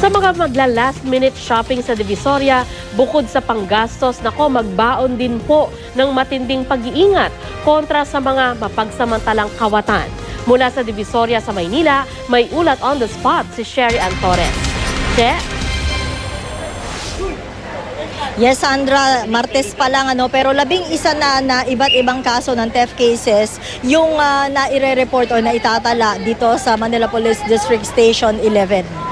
Sa mga magla last minute shopping sa Divisoria, bukod sa panggastos, nako magbaon din po ng matinding pag-iingat kontra sa mga mapagsamantalang kawatan. Mula sa Divisoria sa Maynila, may ulat on the spot si Sherry Antores. Che? Yes, Sandra, Martes pa lang ano, pero labing isa na na iba't ibang kaso ng theft cases yung uh, naire-report o naitatala dito sa Manila Police District Station 11.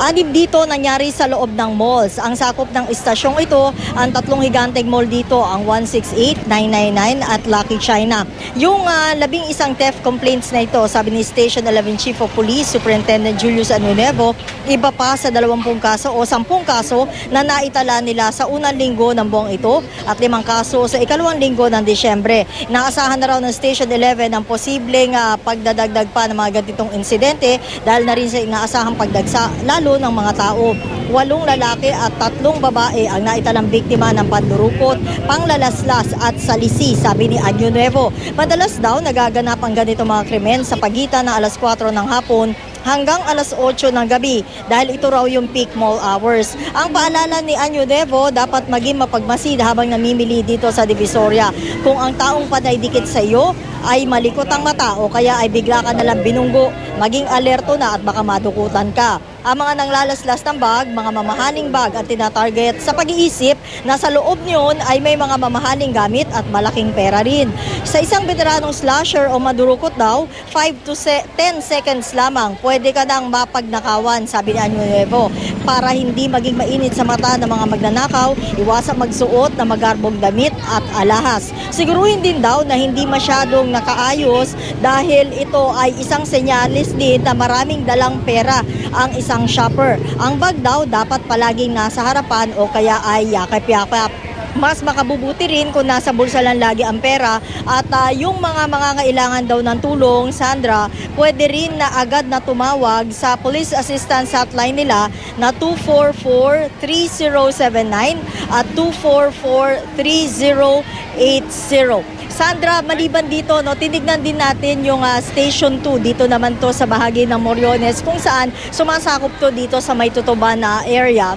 Anib dito nangyari sa loob ng malls. Ang sakop ng istasyong ito, ang tatlong higanteng mall dito, ang 168, 999 at Lucky China. Yung ah, labing isang theft complaints na ito, sabi ni Station 11 Chief of Police, Superintendent Julius Anunevo, iba pa sa 20 kaso o 10 kaso na naitala nila sa unang linggo ng buwang ito at limang kaso sa ikalawang linggo ng Disyembre. Naasahan na raw ng Station 11 ang posibleng ah, pagdadagdag pa ng mga ganitong insidente dahil na rin sa inaasahang pagdagsa lalo ng mga tao. Walong lalaki at tatlong babae ang naitalang biktima ng panlurupot, panglalaslas at salisi, sabi ni Anyo Nuevo. Madalas daw nagaganap ang ganito mga krimen sa pagitan ng alas 4 ng hapon hanggang alas 8 ng gabi dahil ito raw yung peak mall hours. Ang paalala ni Anyo Devo, dapat maging mapagmasid habang namimili dito sa Divisoria. Kung ang taong panay dikit sa iyo ay malikot ang mata o kaya ay bigla ka nalang binunggo, maging alerto na at baka madukutan ka. Ang mga nanglalaslas ng bag, mga mamahaling bag at tinatarget sa pag-iisip na sa loob niyon ay may mga mamahaling gamit at malaking pera rin. Sa isang veteranong slasher o madurukot daw, 5 to se- 10 seconds lamang pwede ka nang mapagnakawan, sabi ni Anyo Nuevo. Para hindi maging mainit sa mata ng mga magnanakaw, iwasang magsuot na magarbong damit at alahas. Siguruhin din daw na hindi masyadong nakaayos dahil ito ay isang senyalis din na maraming dalang pera ang isang shopper. Ang bag daw dapat palaging nasa harapan o kaya ay yakap-yakap mas makabubuti rin kung nasa bulsa lang lagi ang pera at ah, yung mga mangangailangan daw ng tulong, Sandra, pwede rin na agad na tumawag sa police assistance hotline nila na 244-3079 at 244-3080. Sandra, maliban dito, no, tinignan din natin yung ah, Station 2 dito naman to sa bahagi ng Moriones kung saan sumasakop to dito sa may tutuban na area.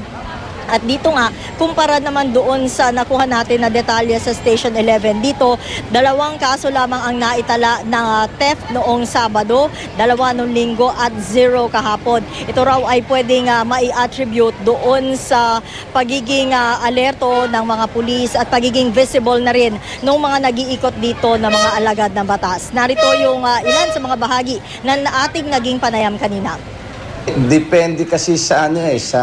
At dito nga, kumpara naman doon sa nakuha natin na detalye sa Station 11, dito dalawang kaso lamang ang naitala ng ah, theft noong Sabado, dalawa noong linggo at zero kahapon. Ito raw ay pwedeng ah, mai-attribute doon sa pagiging ah, alerto ng mga pulis at pagiging visible na rin ng mga nag-iikot dito na mga alagad ng batas. Narito yung ah, ilan sa mga bahagi na ating naging panayam kanina. Depende kasi sa ano eh, sa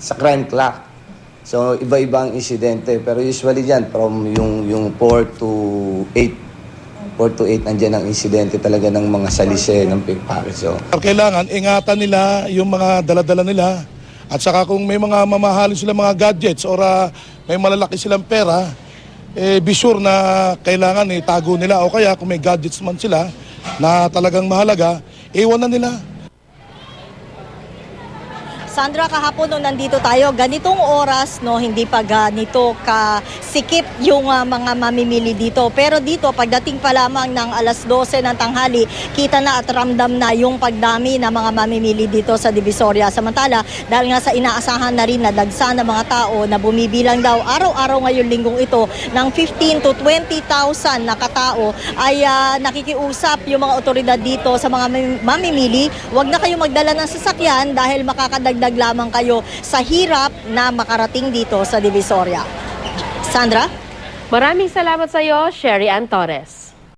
sa crime clock. So, iba-iba ang insidente. Pero usually dyan, from yung, yung 4 to 8, 4 to 8, nandyan ang insidente talaga ng mga salise, ng pickpocket. So, Kailangan ingatan nila yung mga daladala nila at saka kung may mga mamahalin sila mga gadgets or ah, may malalaki silang pera, eh be sure na kailangan itago nila o kaya kung may gadgets man sila na talagang mahalaga, iwan na nila. Sandra, kahapon nung nandito tayo, ganitong oras, no, hindi pa ganito ka sikip yung ah, mga mamimili dito. Pero dito, pagdating pa lamang ng alas 12 ng tanghali, kita na at ramdam na yung pagdami ng mga mamimili dito sa Divisoria. Samantala, dahil nga sa inaasahan na rin na dagsa ng mga tao na bumibilang daw araw-araw ngayon linggong ito ng 15 to 20,000 na katao, ay ah, nakikiusap yung mga otoridad dito sa mga mam- mamimili, huwag na kayo magdala ng sasakyan dahil makakadagdag lamang kayo sa hirap na makarating dito sa Divisoria. Sandra? Maraming salamat sa iyo, Sherry Antores.